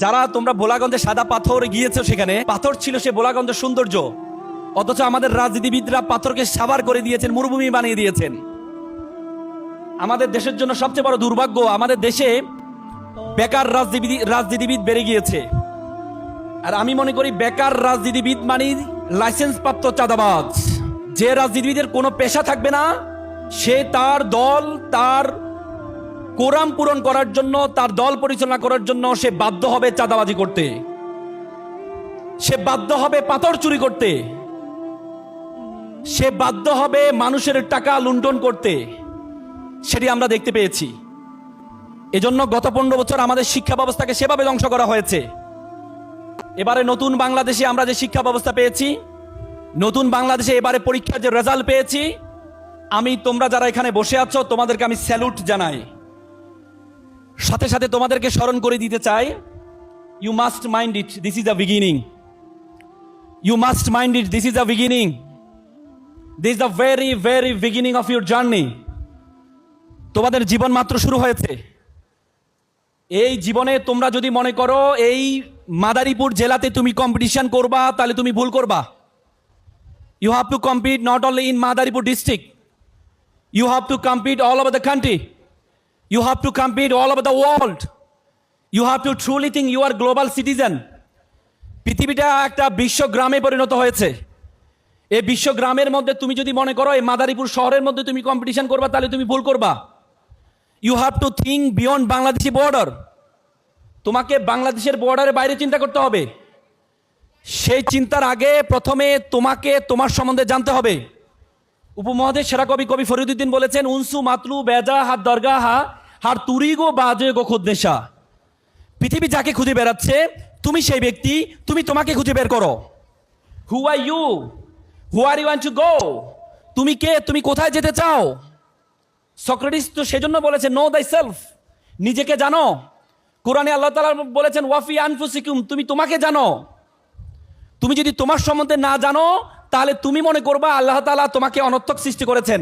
যারা তোমরা বোলাগঞ্জে সাদা পাথর গিয়েছো সেখানে, পাথর ছিল সে বোলাগঞ্জের সৌন্দর্য। অথচ আমাদের রাজনীতিবিদরা পাথরকে সাবার করে দিয়েছেন, মরুভূমি বানিয়ে দিয়েছেন। আমাদের দেশের জন্য সবচেয়ে বড় দুর্ভাগ্য, আমাদের দেশে বেকার রাজনীতি, রাজনীতিবিদ বেড়ে গিয়েছে। আর আমি মনে করি বেকার রাজনীতিবিদ মানে লাইসেন্স প্রাপ্ত চাঁদাবাজ। যে রাজনীতিবিদের কোনো পেশা থাকবে না, সে তার দল, তার কোরাম পূরণ করার জন্য, তার দল পরিচালনা করার জন্য সে বাধ্য হবে চাঁদাবাজি করতে। সে বাধ্য হবে পাথর চুরি করতে। সে বাধ্য হবে মানুষের টাকা লুণ্ঠন করতে। সেটি আমরা দেখতে পেয়েছি। এজন্য গত পনেরো বছর আমাদের শিক্ষা ব্যবস্থাকে সেভাবে ধ্বংস করা হয়েছে। এবারে নতুন বাংলাদেশে আমরা যে শিক্ষা ব্যবস্থা পেয়েছি, নতুন বাংলাদেশে এবারে পরীক্ষার যে রেজাল্ট পেয়েছি, আমি তোমরা যারা এখানে বসে আছো, তোমাদেরকে আমি স্যালুট জানাই। সাথে সাথে তোমাদেরকে স্মরণ করে দিতে চাই you must mind it this is the beginning you must mind it this is the beginning this the very very beginning of your journey তোমাদের জীবন মাত্র শুরু হয়েছে। এই জীবনে তোমরা যদি মনে করো, এই মাদারীপুর জেলাতে তুমি কম্পিটিশন করবা, তাহলে তুমি ভুল করবা। You have to compete not only in Madaripur district you have to compete all over the country you have to compete all over the world you have to truly think you are global citizen পৃথিবীটা একটা বিশ্বগ্রামে পরিণত হয়েছে। এই বিশ্বগ্রামের মধ্যে তুমি যদি মনে করো, এই মাদারীপুর শহরের মধ্যে তুমি কম্পিটিশন করবা, তাহলে তুমি ভুল করবা। You have to think beyond Bangladeshi border তোমাকে বাংলাদেশের বর্ডারের বাইরে চিন্তা করতে হবে। সেই চিন্তার আগে প্রথমে তোমাকে তোমার সম্বন্ধে জানতে হবে। উপমহাদেশ সেরা কবি কবি ফরিদুদ্দিন বলেছেন, উনসু, মাতলু, বেজা, হাত, দরগা, হা হার তুরি গো, বাজে গো খুদনেশা পৃথিবী যাকে খুঁজে বেড়াচ্ছে, তুমি সেই ব্যক্তি, তুমি তোমাকে খুঁজে বের করো। Who are you who are you want to go তুমি কে? তুমি কোথায় যেতে চাও? সক্রেটিস তো সেজন্য বলেছে নো দাই সেলফ নিজেকে জানো। কোরআনে আল্লাহ তালা বলেছেন ওয়াফি আনফুসিকুম তুমি তোমাকে জানো। তুমি যদি তোমার সম্বন্ধে না জানো, তাহলে তুমি মনে করবা আল্লাহ তালা তোমাকে অনর্থক সৃষ্টি করেছেন।